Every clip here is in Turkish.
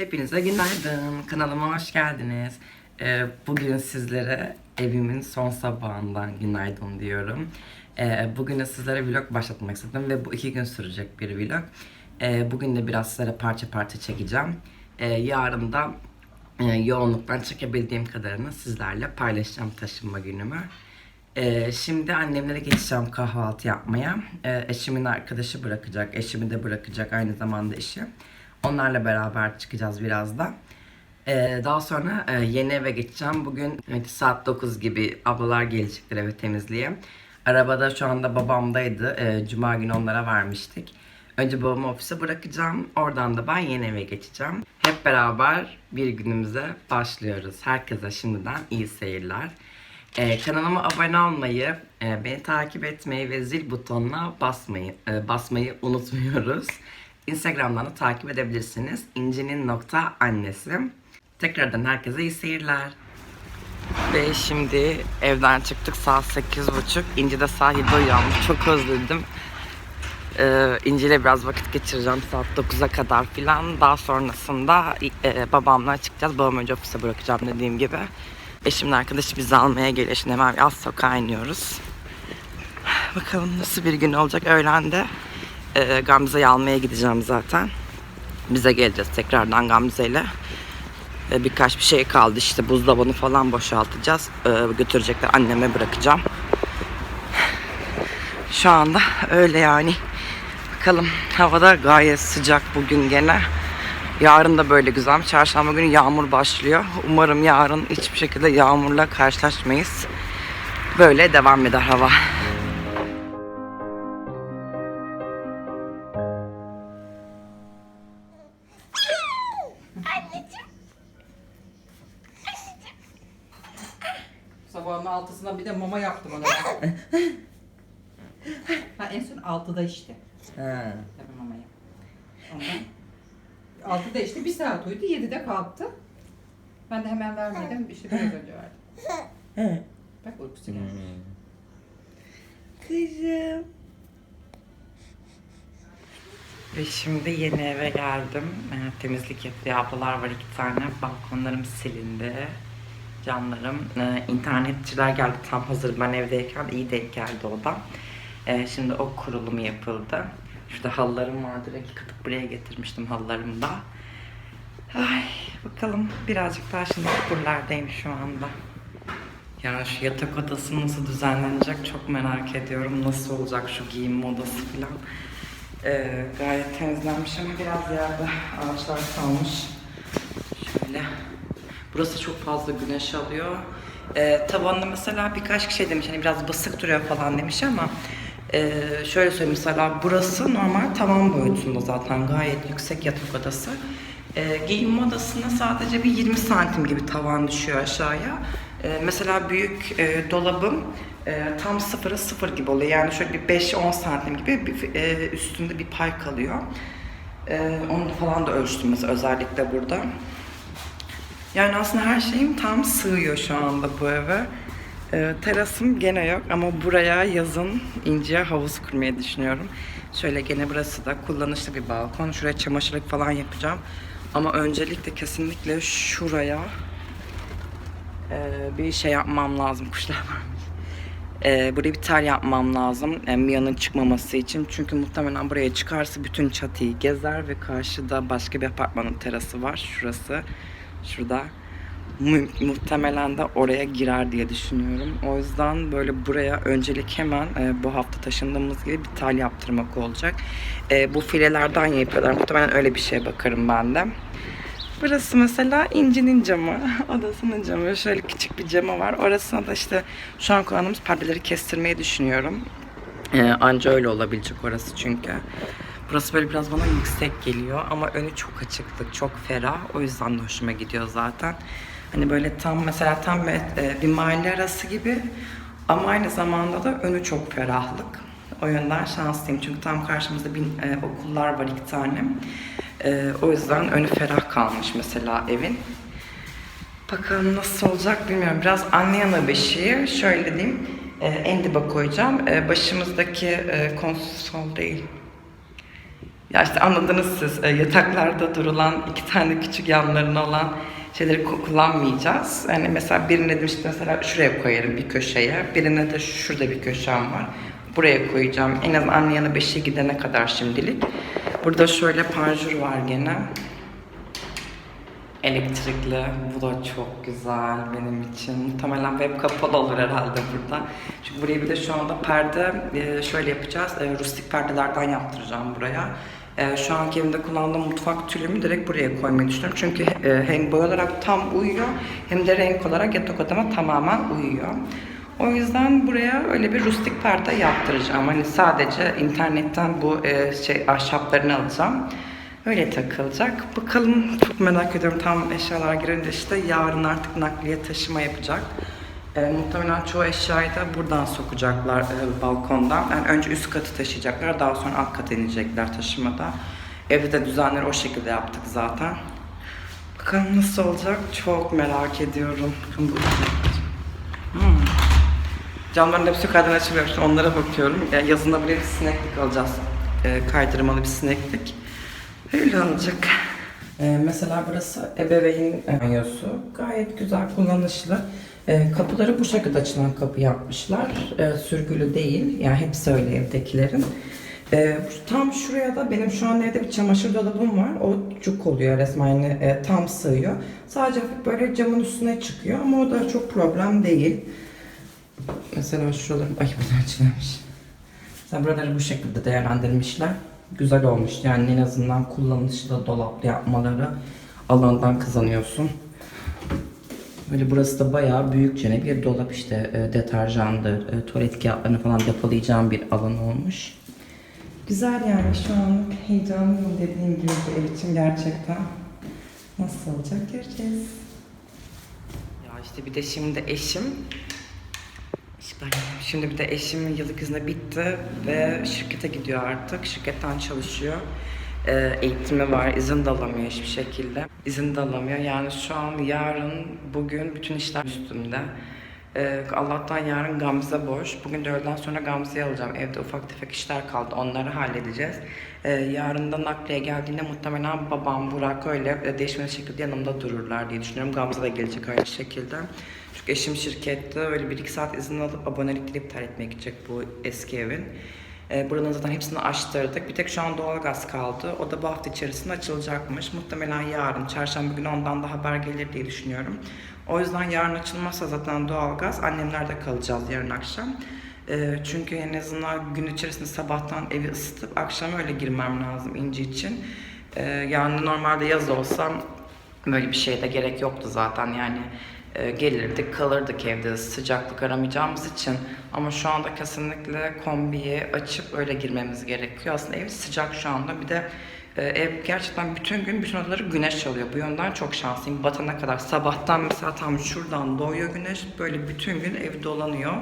Hepinize günaydın. Kanalıma hoş geldiniz. Ee, bugün sizlere evimin son sabahından günaydın diyorum. Ee, bugün de sizlere vlog başlatmak istedim ve bu iki gün sürecek bir vlog. Ee, bugün de biraz sizlere parça parça çekeceğim. Ee, yarın da e, yoğunluktan çekebildiğim kadarını sizlerle paylaşacağım taşınma günümü. Ee, şimdi annemlere geçeceğim kahvaltı yapmaya. Ee, eşimin arkadaşı bırakacak, eşimi de bırakacak aynı zamanda eşi. Onlarla beraber çıkacağız birazdan. Ee, daha sonra e, yeni eve geçeceğim. Bugün evet, saat 9 gibi ablalar gelecekler eve temizliğe. Arabada şu anda babamdaydı. Ee, Cuma günü onlara vermiştik. Önce babamı ofise bırakacağım. Oradan da ben yeni eve geçeceğim. Hep beraber bir günümüze başlıyoruz. Herkese şimdiden iyi seyirler. Ee, kanalıma abone olmayı, e, beni takip etmeyi ve zil butonuna basmayı, e, basmayı unutmuyoruz. Instagram'dan da takip edebilirsiniz. İnci'nin nokta annesi. Tekrardan herkese iyi seyirler. Ve şimdi evden çıktık saat 8.30. İnci de sahilde uyanmış. Çok özledim. Ee, İnci ile biraz vakit geçireceğim saat 9'a kadar filan. Daha sonrasında e, babamla çıkacağız. Babamı önce ofise bırakacağım dediğim gibi. Eşimin arkadaşı bizi almaya geliyor. Şimdi hemen biraz sokağa iniyoruz. Bakalım nasıl bir gün olacak. Öğlen de e, Gamze'yi almaya gideceğim zaten. Bize geleceğiz tekrardan Gamze'yle. E, birkaç bir şey kaldı işte buzdolabını falan boşaltacağız. E, götürecekler anneme bırakacağım. Şu anda öyle yani. Bakalım havada gayet sıcak bugün gene. Yarın da böyle güzel. Çarşamba günü yağmur başlıyor. Umarım yarın hiçbir şekilde yağmurla karşılaşmayız. Böyle devam eder hava. Altıda işte. Ha. Tabii mamayı. Ondan altıda işte bir saat uyudu. Yedide kalktı. Ben de hemen vermedim. İşte biraz önce verdim. Bak uykusu geldi. Kızım. Ve şimdi yeni eve geldim. Ee, temizlik yapıyor. Ablalar var iki tane. Balkonlarım silindi. Camlarım. Ee, internetçiler geldi tam hazır. Ben evdeyken iyi denk geldi o da. Ee, şimdi o kurulumu yapıldı. Şurada halılarım var. Direkt yıkatıp buraya getirmiştim halılarımı da. Ay bakalım birazcık daha şimdi buralardayım şu anda. Ya şu yatak odası nasıl düzenlenecek çok merak ediyorum. Nasıl olacak şu giyinme odası falan. Ee, gayet temizlenmiş ama biraz yerde ağaçlar kalmış. Şöyle. Burası çok fazla güneş alıyor. Ee, tavanında mesela birkaç kişi demiş hani biraz basık duruyor falan demiş ama e, şöyle söyleyeyim mesela burası normal tavan boyutunda zaten gayet yüksek yatak odası. E, giyinme odasına sadece bir 20 santim gibi tavan düşüyor aşağıya. E, mesela büyük e, dolabım e, tam sıfıra sıfır gibi oluyor. Yani şöyle bir 5-10 santim gibi bir, e, üstünde bir pay kalıyor. E, onu falan da ölçtüm özellikle burada. Yani aslında her şeyim tam sığıyor şu anda bu eve. Ee, terasım gene yok ama buraya yazın İnci'ye havuz kurmayı düşünüyorum. Şöyle gene burası da kullanışlı bir balkon. Şuraya çamaşırlık falan yapacağım. Ama öncelikle kesinlikle şuraya e, bir şey yapmam lazım. Kuşlar varmış. E, buraya bir tel yapmam lazım. E, Mia'nın çıkmaması için. Çünkü muhtemelen buraya çıkarsa bütün çatıyı gezer ve karşıda başka bir apartmanın terası var. Şurası. Şurada. Mu- muhtemelen de oraya girer diye düşünüyorum. O yüzden böyle buraya öncelik hemen e, bu hafta taşındığımız gibi bir tel yaptırmak olacak. E, bu filelerden yapıyorlar. Muhtemelen öyle bir şeye bakarım ben de. Burası mesela İnci'nin camı, odasının camı. Şöyle küçük bir camı var. Orasına da işte şu an kullandığımız perdeleri kestirmeyi düşünüyorum. Ee, anca öyle olabilecek orası çünkü. Burası böyle biraz bana yüksek geliyor ama önü çok açıklık, çok ferah. O yüzden de hoşuma gidiyor zaten. Hani böyle tam mesela tam bir, e, bir mahalle arası gibi ama aynı zamanda da önü çok ferahlık. O yönden şanslıyım çünkü tam karşımızda bir e, okullar var iki tane. E, o yüzden önü ferah kalmış mesela evin. Bakalım nasıl olacak bilmiyorum. Biraz anne yana beşiği şöyle diyeyim. E, en koyacağım. E, başımızdaki e, konsol değil. Ya işte anladınız siz. E, yataklarda durulan iki tane küçük yanlarına olan şeyleri ku- kullanmayacağız. Yani mesela birine demiştim mesela şuraya koyarım bir köşeye. Birine de şurada bir köşem var. Buraya koyacağım. En az anne yanı beşe gidene kadar şimdilik. Burada şöyle panjur var gene. Elektrikli. Bu da çok güzel benim için. Muhtemelen web kapalı olur herhalde burada. Çünkü buraya bir de şu anda perde e, şöyle yapacağız. E, rustik perdelerden yaptıracağım buraya. E, şu anki evimde kullandığım mutfak tülümü direkt buraya koymayı düşünüyorum. Çünkü hem boy olarak tam uyuyor hem de renk olarak yatak odama tamamen uyuyor. O yüzden buraya öyle bir rustik perde yaptıracağım. Hani sadece internetten bu e, şey ahşaplarını alacağım. Öyle takılacak. Bakalım çok merak ediyorum. Tam eşyalar girince işte yarın artık nakliye taşıma yapacak. E, muhtemelen çoğu eşyayı da buradan sokacaklar e, balkondan. Yani önce üst katı taşıyacaklar. Daha sonra alt kata inecekler taşımada. Evde de düzenleri o şekilde yaptık zaten. Bakalım nasıl olacak çok merak ediyorum. Bakın bu Hmm. Camların hepsi yukarıdan açılıyor. Onlara bakıyorum. Ya yazında buraya bir sineklik alacağız. E, kaydırmalı bir sineklik. Öyle olacak. E, mesela burası ebeveyn banyosu. Gayet güzel kullanışlı. E, kapıları bu şekilde açılan kapı yapmışlar. E, sürgülü değil. Yani hepsi öyle evdekilerin. E, tam şuraya da benim şu an evde bir çamaşır dolabım var. O cuk oluyor resmen yani, e, tam sığıyor. Sadece böyle camın üstüne çıkıyor ama o da çok problem değil. Mesela şuraları, ay bu da açılmış. Mesela buraları bu şekilde değerlendirmişler. Güzel olmuş yani en azından kullanışlı dolaplı yapmaları alandan kazanıyorsun. Böyle burası da bayağı büyükçe bir dolap işte e, deterjandır, e, tuvalet kağıtlarını falan depolayacağım bir alan olmuş. Güzel yani şu an heyecanlıyım dediğim gibi bu ev için gerçekten. Nasıl olacak göreceğiz. Ya işte bir de şimdi eşim. Şimdi bir de eşimin yıllık izni bitti ve şirkete gidiyor artık. Şirketten çalışıyor. Ee, eğitimi var. izin de alamıyor hiçbir şekilde. İzin de alamıyor. Yani şu an yarın, bugün bütün işler üstümde. Ee, Allah'tan yarın Gamze boş. Bugün de öğleden sonra Gamze'yi alacağım. Evde ufak tefek işler kaldı. Onları halledeceğiz. Ee, yarın da nakliye geldiğinde muhtemelen babam, Burak öyle e, değişmeli şekilde yanımda dururlar diye düşünüyorum. Gamze de gelecek aynı şekilde. Çünkü eşim şirkette öyle bir iki saat izin alıp abonelikleri iptal etmeye gidecek bu eski evin. Ee, buranın zaten hepsini açtırdık. Bir tek şu an doğalgaz kaldı. O da bu hafta içerisinde açılacakmış. Muhtemelen yarın, çarşamba günü ondan da haber gelir diye düşünüyorum. O yüzden yarın açılmazsa zaten doğalgaz annemlerde kalacağız yarın akşam. Ee, çünkü en azından gün içerisinde sabahtan evi ısıtıp akşam öyle girmem lazım inci için. Ee, yani normalde yaz olsam böyle bir şeye de gerek yoktu zaten yani gelirdik kalırdık evde sıcaklık aramayacağımız için ama şu anda kesinlikle kombiyi açıp öyle girmemiz gerekiyor. Aslında ev sıcak şu anda bir de e, ev gerçekten bütün gün bütün odaları güneş alıyor. Bu yönden çok şanslıyım. Batana kadar sabahtan mesela tam şuradan doğuyor güneş böyle bütün gün ev dolanıyor.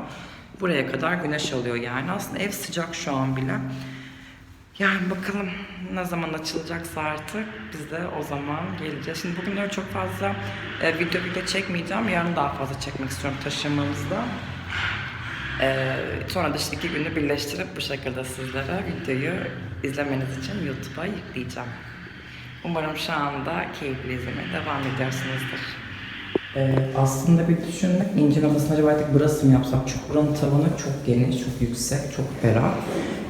Buraya kadar güneş alıyor yani. Aslında ev sıcak şu an bile. Yani bakalım ne zaman açılacaksa artık biz de o zaman geleceğiz. Şimdi bugün çok fazla e, video video çekmeyeceğim. Yarın daha fazla çekmek istiyorum taşınmamızda. E, sonra da işte iki günü birleştirip bu şekilde sizlere videoyu izlemeniz için YouTube'a yükleyeceğim. Umarım şu anda keyifli izlemeye devam ediyorsunuzdur. Ee, aslında bir düşündük. İncin odasını acaba artık burası mı yapsak? Çünkü buranın tavanı çok geniş, çok yüksek, çok ferah.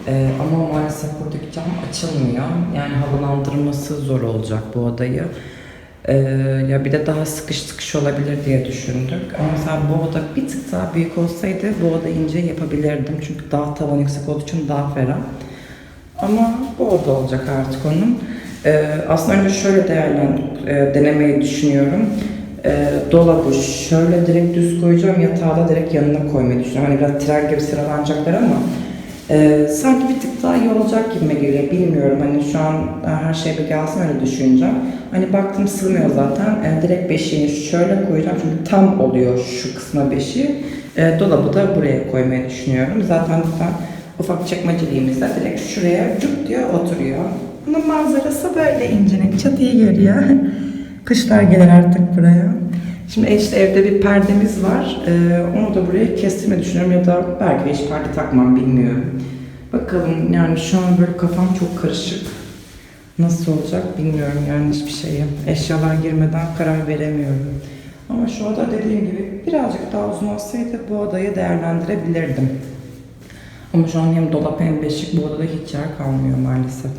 Ee, ama maalesef buradaki cam açılmıyor. Yani havalandırması zor olacak bu odayı. Ee, ya bir de daha sıkış sıkış olabilir diye düşündük. Ama mesela bu oda bir tık daha büyük olsaydı bu oda ince yapabilirdim. Çünkü daha tavan yüksek olduğu için daha ferah. Ama bu oda olacak artık onun. Ee, aslında önce şöyle değerlen, e, denemeyi düşünüyorum. Ee, dolabı şöyle direkt düz koyacağım, yatağı da direkt yanına koymayı düşünüyorum. Hani biraz tren gibi sıralanacaklar ama e, sanki bir tık daha iyi olacak gibi geliyor. Bilmiyorum hani şu an her şey bir gelsin öyle düşüneceğim. Hani baktım sığmıyor zaten. E, direkt beşiğini şöyle koyacağım çünkü tam oluyor şu kısma beşiği. E, dolabı da buraya koymayı düşünüyorum. Zaten zaten ufak çekmeceliğimizde direkt şuraya cuk diyor oturuyor. Bunun manzarası böyle incinin çatıyı görüyor. Kışlar gelir artık buraya. Şimdi işte evde bir perdemiz var. Ee, onu da buraya kestirmeyi düşünüyorum ya da belki de hiç perde takmam bilmiyorum. Bakalım yani şu an böyle kafam çok karışık. Nasıl olacak bilmiyorum yani hiçbir şeye. Eşyalar girmeden karar veremiyorum. Ama şu oda dediğim gibi birazcık daha uzun olsaydı bu odayı değerlendirebilirdim. Ama şu an hem dolap hem beşik bu odada hiç yer kalmıyor maalesef.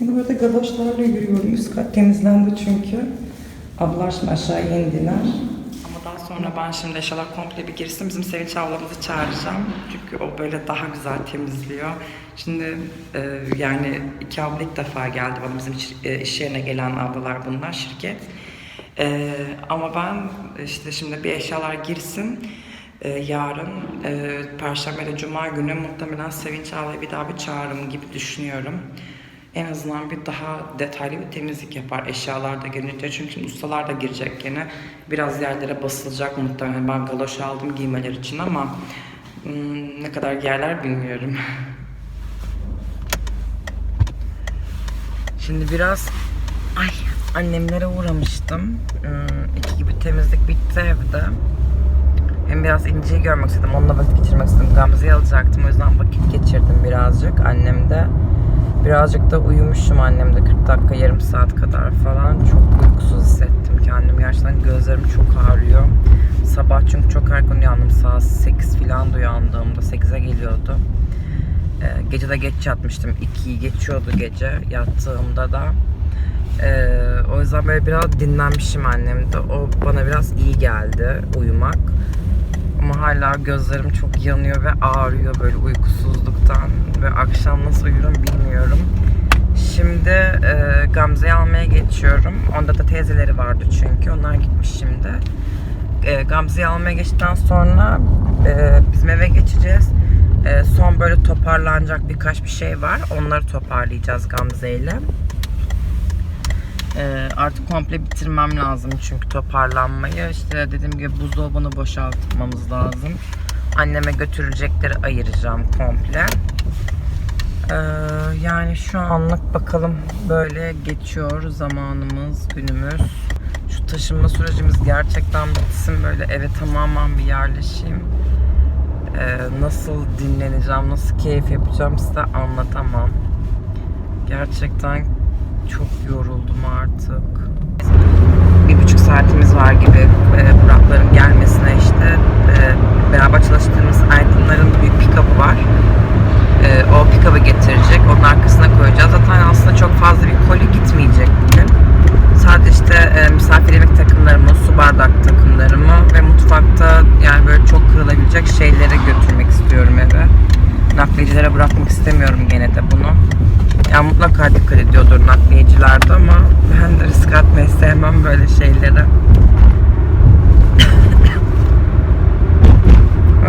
Yani burada galoşlarla yürüyorum. Üst kat temizlendi çünkü. Ablalar şimdi aşağıya indiler. Ama daha sonra ben şimdi eşyalar komple bir girsin. Bizim Sevinç ablamızı çağıracağım. Çünkü o böyle daha güzel temizliyor. Şimdi e, yani iki abla ilk defa geldi bana bizim iş, e, iş yerine gelen ablalar bunlar şirket. E, ama ben işte şimdi bir eşyalar girsin. E, yarın e, Perşembe ile Cuma günü muhtemelen Sevinç ablayı bir daha bir çağırım gibi düşünüyorum. En azından bir daha detaylı bir temizlik yapar eşyalar da. Çünkü ustalar da girecek yine. Biraz yerlere basılacak muhtemelen. Ben galoş aldım giymeler için ama hmm, ne kadar giyerler bilmiyorum. Şimdi biraz ay annemlere uğramıştım. Hmm, iki gibi temizlik bitti evde. Hem biraz İnci'yi görmek istedim. Onunla vakit geçirmek istedim. Gamze'yi alacaktım. O yüzden vakit geçirdim birazcık. Annem de birazcık da uyumuşum annem de 40 dakika yarım saat kadar falan. Çok uykusuz hissettim kendimi. Gerçekten gözlerim çok ağrıyor. Sabah çünkü çok erken uyandım. Saat 8 falan da uyandığımda 8'e geliyordu. Ee, gece de geç yatmıştım. 2'yi geçiyordu gece yattığımda da. Ee, o yüzden böyle biraz dinlenmişim annem de. O bana biraz iyi geldi uyumak. Ama hala gözlerim çok yanıyor ve ağrıyor böyle uykusuzluktan. Ve akşam nasıl uyurum bilmiyorum. Şimdi e, Gamze'yi almaya geçiyorum. Onda da teyzeleri vardı çünkü. Onlar gitmiş şimdi. E, Gamze'yi almaya geçtikten sonra e, bizim eve geçeceğiz. E, son böyle toparlanacak birkaç bir şey var. Onları toparlayacağız Gamze ile. Ee, artık komple bitirmem lazım çünkü toparlanmayı. İşte dediğim gibi buzdolabını boşaltmamız lazım. Anneme götürecekleri ayıracağım komple. Ee, yani şu anlık bakalım böyle geçiyor zamanımız, günümüz. Şu taşınma sürecimiz gerçekten bitsin böyle eve tamamen bir yerleşeyim. Ee, nasıl dinleneceğim, nasıl keyif yapacağım size anlatamam. Gerçekten çok yoruldum artık. Bir buçuk saatimiz var gibi e, Burakların gelmesine işte e, beraber çalıştığımız Aydınların büyük pick-up'ı var. E, o pick-up'ı getirecek. Onun arkasına koyacağız. Zaten aslında çok fazla bir koli gitmeyecek bugün. Sadece işte misafir yemek takımlarımı, su bardak takımlarımı ve mutfakta yani böyle çok kırılabilecek şeyleri götürmek istiyorum eve. Nakliyecilere bırakmak istemiyorum gene de bunu. Yani mutlaka dikkat ediyordur nakliyeciler de ama ben de risk atmayı sevmem böyle şeylere.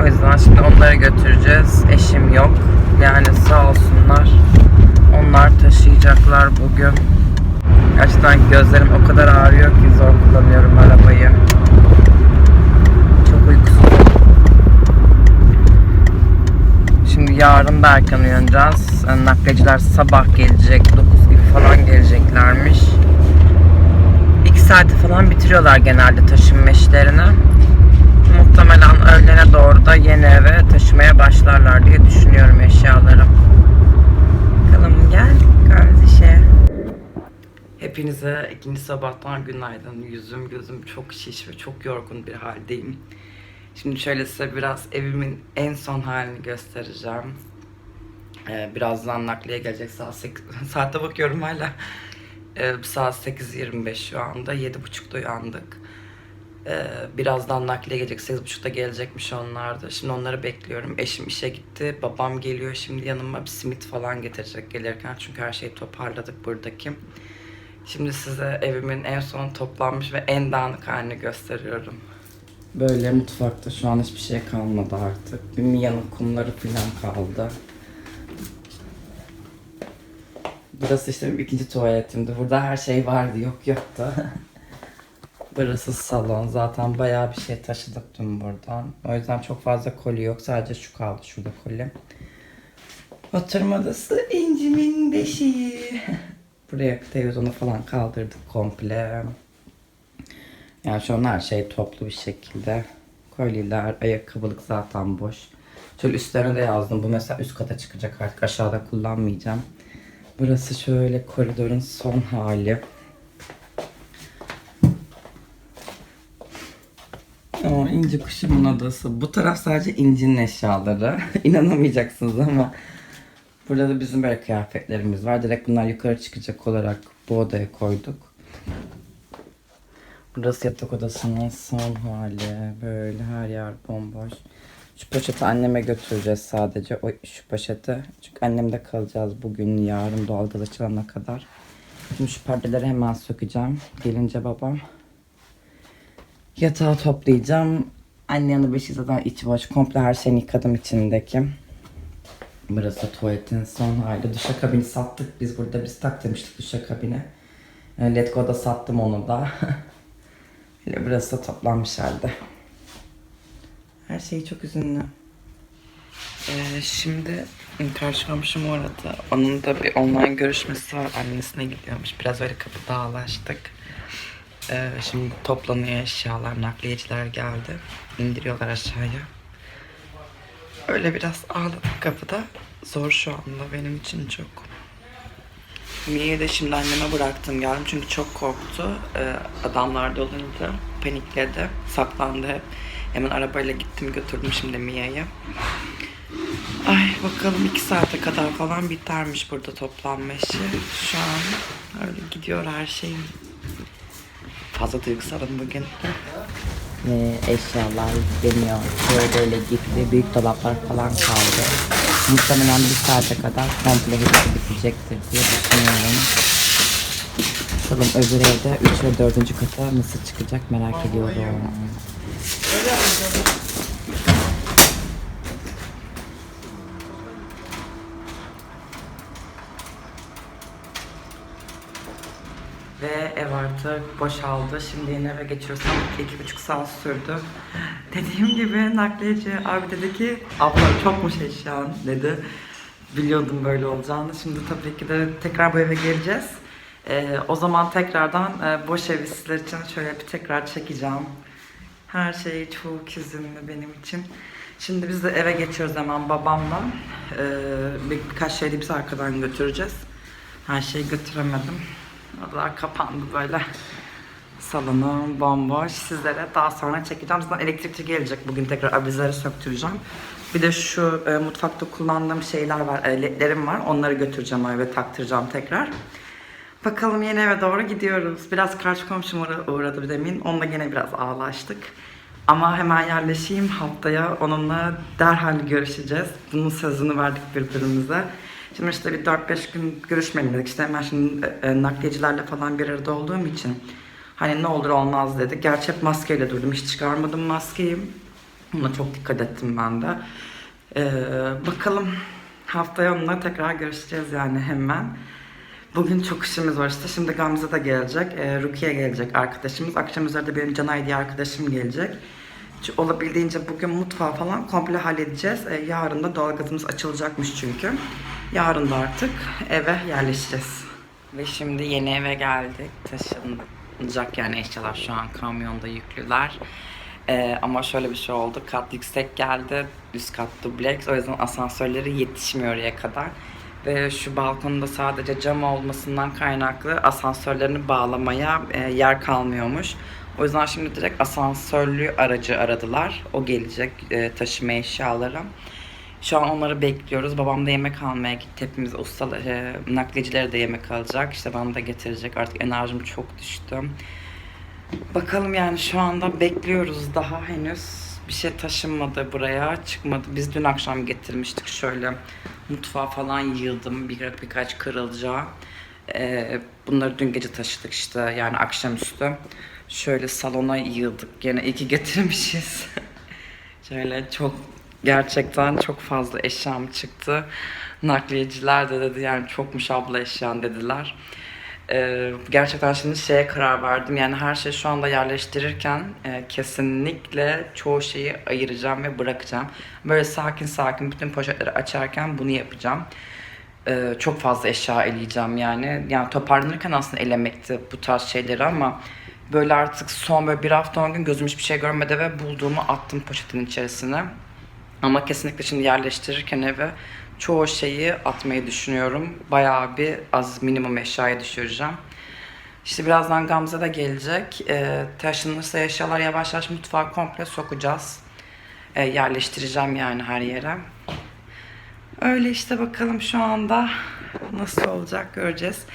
o yüzden şimdi onları götüreceğiz. Eşim yok. Yani sağ olsunlar. Onlar taşıyacaklar bugün. Gerçekten gözlerim o kadar ağrıyor ki zor kullanıyorum arabayı. Çok uykusuzum. Şimdi yarın da erken uyanacağız. Yani Nakliyeciler sabah gelecek. 9 gibi falan geleceklermiş. 2 saate falan bitiriyorlar genelde taşınma işlerini. Muhtemelen öğlene doğru da yeni eve taşımaya başlarlar diye düşünüyorum eşyaları. Bakalım gel kardeşe. Hepinize ikinci sabahtan günaydın. Yüzüm gözüm çok şiş ve çok yorgun bir haldeyim. Şimdi şöyle size biraz evimin en son halini göstereceğim. Ee, birazdan nakliye gelecek saat 8. Saate bakıyorum hala. Ee, saat 8.25 şu anda. 7.30'da uyandık. Ee, birazdan nakliye gelecek. 8.30'da gelecekmiş onlar da. Şimdi onları bekliyorum. Eşim işe gitti. Babam geliyor şimdi yanıma. Bir simit falan getirecek gelirken. Çünkü her şeyi toparladık buradaki. Şimdi size evimin en son toplanmış ve en dağınık halini gösteriyorum. Böyle mutfakta şu an hiçbir şey kalmadı artık. Bir Mia'nın kumları falan kaldı. Burası işte benim ikinci tuvaletimdi. Burada her şey vardı, yok yoktu. Burası salon. Zaten bayağı bir şey taşıdık dün buradan. O yüzden çok fazla koli yok. Sadece şu kaldı şurada koli. Oturma odası incimin beşiği. Buraya televizyonu falan kaldırdık komple. Yani şu an her şey toplu bir şekilde. Koliler, ayakkabılık zaten boş. Şöyle üstlerine de yazdım. Bu mesela üst kata çıkacak artık. Aşağıda kullanmayacağım. Burası şöyle koridorun son hali. Aa, İnci kuşumun odası. Bu taraf sadece İnci'nin eşyaları. İnanamayacaksınız ama burada da bizim böyle kıyafetlerimiz var. Direkt bunlar yukarı çıkacak olarak bu odaya koyduk. Burası yatak odasının son hali. Böyle her yer bomboş. Şu poşeti anneme götüreceğiz sadece. O, şu poşeti. Çünkü annemde kalacağız bugün, yarın doğalgaz açılana kadar. Şimdi şu perdeleri hemen sökeceğim. Gelince babam. Yatağı toplayacağım. Anne yanı beşi zaten iç boş. Komple her şeyini yıkadım içindeki. Burası tuvaletin son hali. Duşakabini sattık. Biz burada biz taktırmıştık duşakabini. E, Letgo'da sattım onu da. Hele burası da toplanmış halde. Her şey çok üzünlü. Ee, şimdi karşı komşum uğradı. Onun da bir online görüşmesi var. Annesine gidiyormuş. Biraz öyle kapıda ağlaştık. Ee, şimdi toplanıyor eşyalar. Nakliyeciler geldi. İndiriyorlar aşağıya. Öyle biraz ağladık kapıda. Zor şu anda benim için çok. Mia'yı de şimdi anneme bıraktım geldim çünkü çok korktu. Ee, adamlar dolunca panikledi, saklandı hep. Hemen arabayla gittim götürdüm şimdi Mia'yı. Ay bakalım iki saate kadar falan bitermiş burada toplanma işi. Şu an öyle gidiyor her şey. Fazla duygusalım bugün. Ve eşyalar. Böyle böyle gitti. Büyük dolaplar falan kaldı. Muhtemelen bir saate kadar komple hepsi bitecektir diye düşünüyorum. Bakalım öbür evde 3 ve 4. kata nasıl çıkacak merak ediyorum. Ve ev artık boşaldı. Şimdi yeni eve geçiyoruz. Tam iki buçuk saat sürdü. Dediğim gibi nakliyeci abi dedi ki abla çokmuş eşyan dedi. Biliyordum böyle olacağını. Şimdi tabii ki de tekrar bu eve geleceğiz. Ee, o zaman tekrardan e, boş evi sizler için şöyle bir tekrar çekeceğim. Her şey çok üzünlü benim için. Şimdi biz de eve geçiyoruz hemen babamla. Ee, bir, birkaç şeyi biz arkadan götüreceğiz. Her şeyi götüremedim. Odalar kapandı böyle. Salonum bomboş. Sizlere daha sonra çekeceğim. Zaten elektrikçi gelecek. Bugün tekrar avizeleri söktüreceğim. Bir de şu e, mutfakta kullandığım şeyler var, e, ledlerim var. Onları götüreceğim eve taktıracağım tekrar. Bakalım yeni eve doğru gidiyoruz. Biraz karşı komşum uğra- uğradı bir demin. Onunla gene biraz ağlaştık. Ama hemen yerleşeyim. Haftaya onunla derhal görüşeceğiz. Bunun sözünü verdik birbirimize. Şimdi işte bir 4-5 gün görüşmeyelim dedik. İşte hemen şimdi e, e, nakliyecilerle falan bir arada olduğum için hani ne olur olmaz dedik. Gerçi hep maskeyle durdum. Hiç çıkarmadım maskeyi. Buna çok dikkat ettim ben de. Ee, bakalım haftaya onunla tekrar görüşeceğiz yani hemen. Bugün çok işimiz var işte. Şimdi Gamze de gelecek. E, Rukiye gelecek arkadaşımız. Akşam üzeri benim Canay diye arkadaşım gelecek. Ç- Olabildiğince bugün mutfağı falan komple halledeceğiz. E, yarın da doğalgazımız açılacakmış çünkü. Yarın da artık eve yerleşeceğiz. Ve şimdi yeni eve geldik. Taşınacak yani eşyalar şu an kamyonda yüklüler. Ee, ama şöyle bir şey oldu. Kat yüksek geldi. Üst kat dubleks. O yüzden asansörleri yetişmiyor oraya kadar. Ve şu balkonda sadece cam olmasından kaynaklı asansörlerini bağlamaya e, yer kalmıyormuş. O yüzden şimdi direkt asansörlü aracı aradılar. O gelecek e, taşıma eşyaları. Şu an onları bekliyoruz. Babam da yemek almaya gitti. Hepimiz ustalar, e, nakliyecileri de yemek alacak. İşte bana da getirecek. Artık enerjim çok düştü. Bakalım yani şu anda bekliyoruz daha henüz. Bir şey taşınmadı buraya, çıkmadı. Biz dün akşam getirmiştik şöyle mutfağa falan yığdım bir, birkaç kırılacağı. Ee, bunları dün gece taşıdık işte yani akşamüstü. Şöyle salona yığdık. Gene iyi ki getirmişiz. şöyle çok gerçekten çok fazla eşyam çıktı. Nakliyeciler de dedi yani çokmuş abla eşyan dediler. Ee, gerçekten şimdi şeye karar verdim. Yani her şeyi şu anda yerleştirirken e, kesinlikle çoğu şeyi ayıracağım ve bırakacağım. Böyle sakin sakin bütün poşetleri açarken bunu yapacağım. Ee, çok fazla eşya eleyeceğim yani. Yani toparlanırken aslında elemekti bu tarz şeyleri ama böyle artık son böyle bir hafta on gün gözüm hiçbir şey görmedi ve bulduğumu attım poşetin içerisine. Ama kesinlikle şimdi yerleştirirken eve çoğu şeyi atmayı düşünüyorum. Bayağı bir az minimum eşyaya düşüreceğim. İşte birazdan Gamze de gelecek. Ee, taşınırsa eşyalar yavaş yavaş mutfağa komple sokacağız. Ee, yerleştireceğim yani her yere. Öyle işte bakalım şu anda nasıl olacak göreceğiz.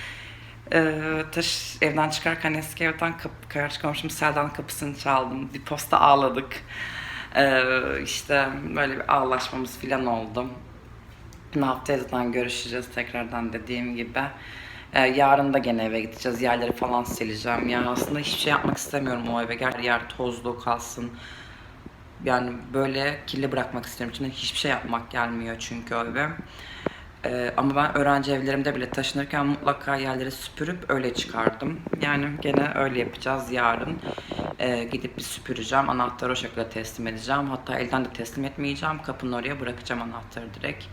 Ee, taş evden çıkarken eski evden kapı, karşı komşum Seldan kapısını çaldım. Bir posta ağladık. Ee, işte böyle bir ağlaşmamız falan oldu. Haftaya zaten görüşeceğiz tekrardan dediğim gibi. Ee, yarın da gene eve gideceğiz. Yerleri falan sileceğim. Yani aslında hiçbir şey yapmak istemiyorum o eve. Her yer tozlu kalsın. Yani böyle kirli bırakmak istiyorum. İçinde hiçbir şey yapmak gelmiyor çünkü o eve. Ee, ama ben öğrenci evlerimde bile taşınırken mutlaka yerleri süpürüp öyle çıkardım. Yani gene öyle yapacağız yarın. Ee, gidip bir süpüreceğim. Anahtarı o şekilde teslim edeceğim. Hatta elden de teslim etmeyeceğim. Kapının oraya bırakacağım anahtarı direkt.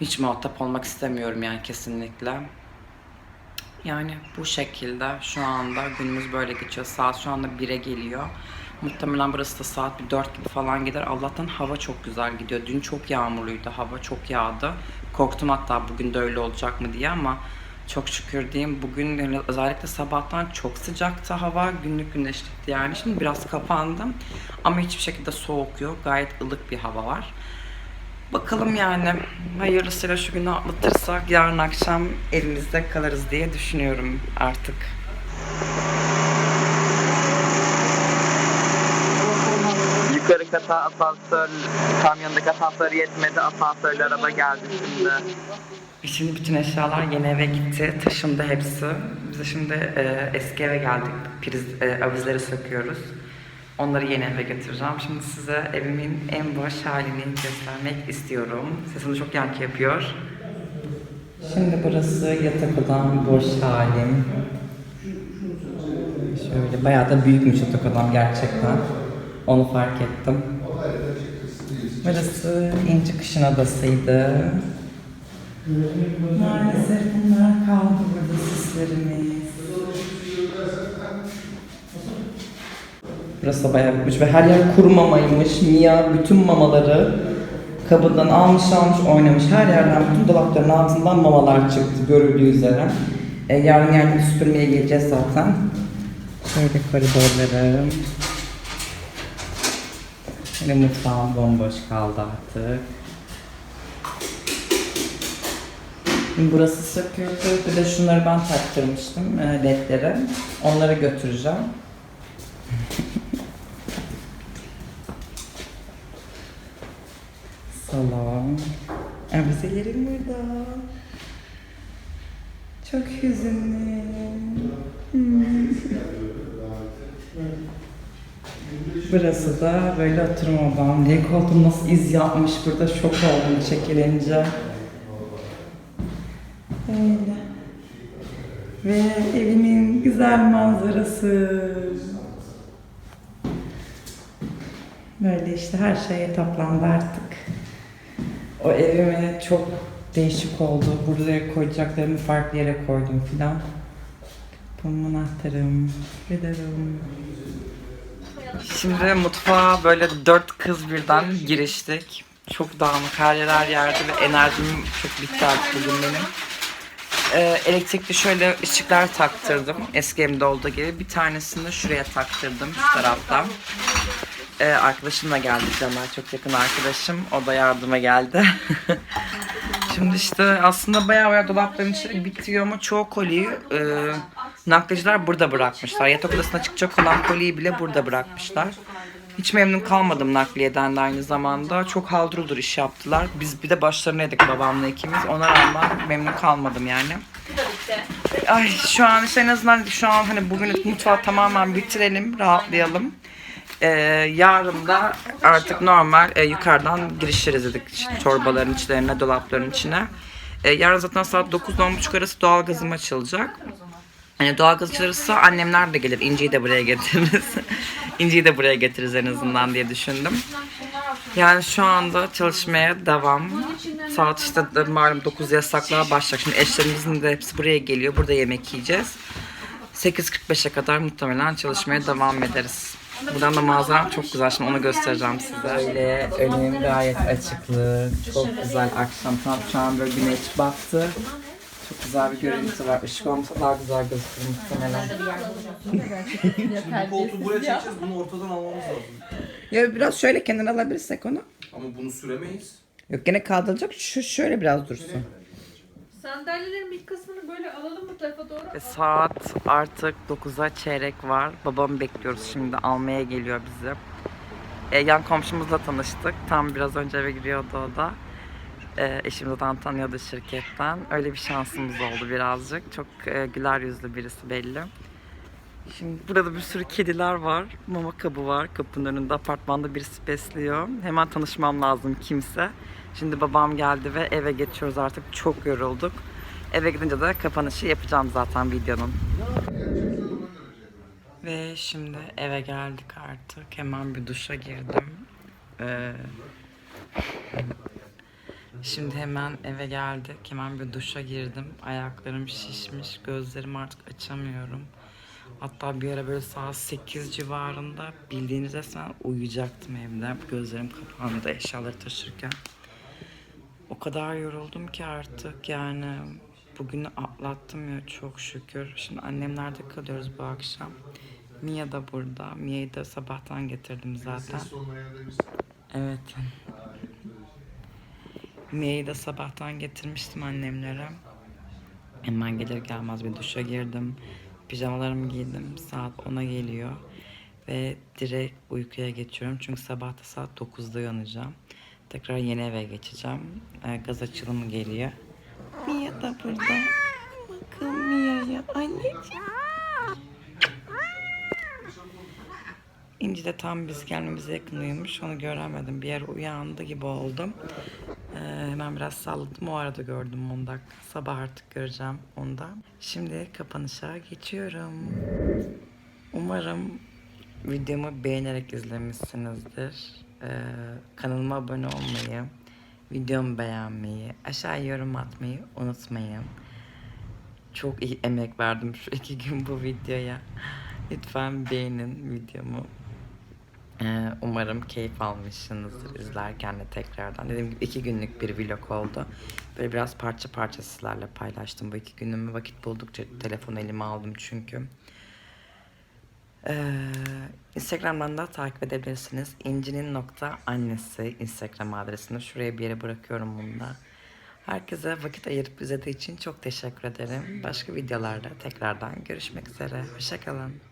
Hiç muhatap olmak istemiyorum yani kesinlikle. Yani bu şekilde şu anda günümüz böyle geçiyor. Saat şu anda 1'e geliyor. Muhtemelen burası da saat bir 4 gibi falan gider. Allah'tan hava çok güzel gidiyor. Dün çok yağmurluydu. Hava çok yağdı. Korktum hatta bugün de öyle olacak mı diye ama çok şükür diyeyim. Bugün özellikle sabahtan çok sıcaktı hava. Günlük güneşlikti yani. Şimdi biraz kapandım. Ama hiçbir şekilde soğuk yok. Gayet ılık bir hava var. Bakalım yani hayırlısıyla şu günü atlatırsak yarın akşam evimizde kalırız diye düşünüyorum artık. Yukarı kata asansör, kamyondaki asansör yetmedi. Asansörle araba geldi şimdi. Şimdi bütün eşyalar yeni eve gitti. Taşındı hepsi. Biz de şimdi e, eski eve geldik. Priz, e, avizleri söküyoruz. Onları yeni eve götüreceğim. Şimdi size evimin en boş halini göstermek istiyorum. Sesim çok yankı yapıyor. Şimdi burası yatak odam boş halim. Şöyle bayağı da büyükmüş yatak odam gerçekten. Onu fark ettim. Burası inci kışın adasıydı. Maalesef bunlar kaldı burada süslerimiz. Burası bayağı büyümüş ve her yer kuru mamaymış. Mia bütün mamaları kabından almış almış oynamış. Her yerden bütün dolapların altından mamalar çıktı görüldüğü üzere. E, yarın yarın süpürmeye geleceğiz zaten. Şöyle koridorlarım. Yine mutfağım bomboş kaldı artık. Burası söküldü. Bir de şunları ben taktırmıştım e, ledleri. Onları götüreceğim. Salon. Avizelerim burada. Çok hüzünlü. Burası da böyle oturma odam. Diye koltuğum nasıl iz yapmış burada şok oldum çekilince. Öyle. Ve evimin güzel manzarası. Böyle işte her şeye toplandı artık. O evime çok değişik oldu. Buraya koyacaklarımı farklı yere koydum filan. Bu anahtarım, giderim. Şimdi mutfağa böyle dört kız birden giriştik. Çok dağınık her yer her yerde ve enerjim çok bitti artık bugün benim. Ee, elektrikli şöyle ışıklar taktırdım. Eski evimde olduğu gibi. Bir tanesini şuraya taktırdım şu taraftan. Ee, arkadaşımla geldi Caner. Çok yakın arkadaşım. O da yardıma geldi. Şimdi işte aslında bayağı bayağı dolapların içi bitiyor ama çoğu koliyi e, nakliyeciler burada bırakmışlar. Yatak odasına çıkacak olan koliyi bile burada bırakmışlar. Hiç memnun kalmadım nakliyeden de aynı zamanda. Çok halduruldur iş yaptılar. Biz bir de başlarındaydık babamla ikimiz. Ona rağmen memnun kalmadım yani. Ay şu an işte en azından şu an hani bugün mutfağı tamamen bitirelim, rahatlayalım. Ee, yarın da artık normal e, yukarıdan girişiriz dedik işte, torbaların içlerine, dolapların içine. Ee, yarın zaten saat 9-10.30 arası doğalgazım açılacak. Yani doğalgaz açılırsa annemler de gelir. İnci'yi de buraya getiririz. İnci'yi de buraya getiririz en azından diye düşündüm. Yani şu anda çalışmaya devam. Saat işte malum 9 yasaklığa başlayacak. Şimdi eşlerimizin de hepsi buraya geliyor. Burada yemek yiyeceğiz. 8.45'e kadar muhtemelen çalışmaya devam ederiz. Buradan da manzaram çok güzel. Şimdi onu göstereceğim size. Böyle önüm gayet açıklı. Çok güzel akşam. Tam şu an böyle güneş battı. Çok güzel bir görüntü var. Işık olmasa daha güzel gözükür muhtemelen. Bu koltuğu buraya çekeceğiz. Bunu ortadan almamız lazım. Ya biraz şöyle kenara alabilirsek onu. Ama bunu süremeyiz. Yok gene kaldıracak. Şu şöyle biraz dursun. Sandalyelerin bir kısmını böyle alalım bu tarafa doğru. Ve saat artık 9'a çeyrek var. Babamı bekliyoruz şimdi almaya geliyor bizi. E, yan komşumuzla tanıştık. Tam biraz önce eve giriyordu o da. E, eşim zaten tanıyordu şirketten. Öyle bir şansımız oldu birazcık. Çok e, güler yüzlü birisi belli. Şimdi burada bir sürü kediler var. Mama kabı var. Kapının önünde apartmanda birisi besliyor. Hemen tanışmam lazım kimse. Şimdi babam geldi ve eve geçiyoruz artık. Çok yorulduk. Eve gidince de kapanışı yapacağım zaten videonun. Ve şimdi eve geldik artık. Hemen bir duşa girdim. Ee, şimdi hemen eve geldik. Hemen bir duşa girdim. Ayaklarım şişmiş. Gözlerimi artık açamıyorum. Hatta bir ara böyle saat 8 civarında bildiğiniz resmen uyuyacaktım evde. Gözlerim kapandı eşyaları taşırken. O kadar yoruldum ki artık yani bugünü atlattım ya çok şükür. Şimdi annemlerde kalıyoruz bu akşam. Mia da burada. Mia'yı da sabahtan getirdim zaten. Evet. Mia'yı da sabahtan getirmiştim annemlere. Hemen gelir gelmez bir duşa girdim. Pijamalarımı giydim. Saat 10'a geliyor. Ve direkt uykuya geçiyorum. Çünkü sabah da saat 9'da uyanacağım. Tekrar yeni eve geçeceğim. Ee, gaz açılımı geliyor. Mia da burada. Bakın Mia'ya. Anneciğim. İnci de tam biz gelmemize yakın uyumuş. Onu göremedim. Bir yer uyandı gibi oldum. Ee, hemen biraz salladım. O arada gördüm 10 dakika. Sabah artık göreceğim onu da. Şimdi kapanışa geçiyorum. Umarım videomu beğenerek izlemişsinizdir. Ee, kanalıma abone olmayı, videomu beğenmeyi, aşağı yorum atmayı unutmayın. Çok iyi emek verdim şu iki gün bu videoya. Lütfen beğenin videomu. Ee, umarım keyif almışsınızdır izlerken de tekrardan. Dediğim gibi iki günlük bir vlog oldu. Böyle biraz parça parça sizlerle paylaştım bu iki günümü. Vakit buldukça telefonu elime aldım çünkü. Ee, Instagram'dan da takip edebilirsiniz. İnci'nin nokta annesi Instagram adresini. Şuraya bir yere bırakıyorum bunu da. Herkese vakit ayırıp izlediği için çok teşekkür ederim. Başka videolarda tekrardan görüşmek üzere. Hoşçakalın.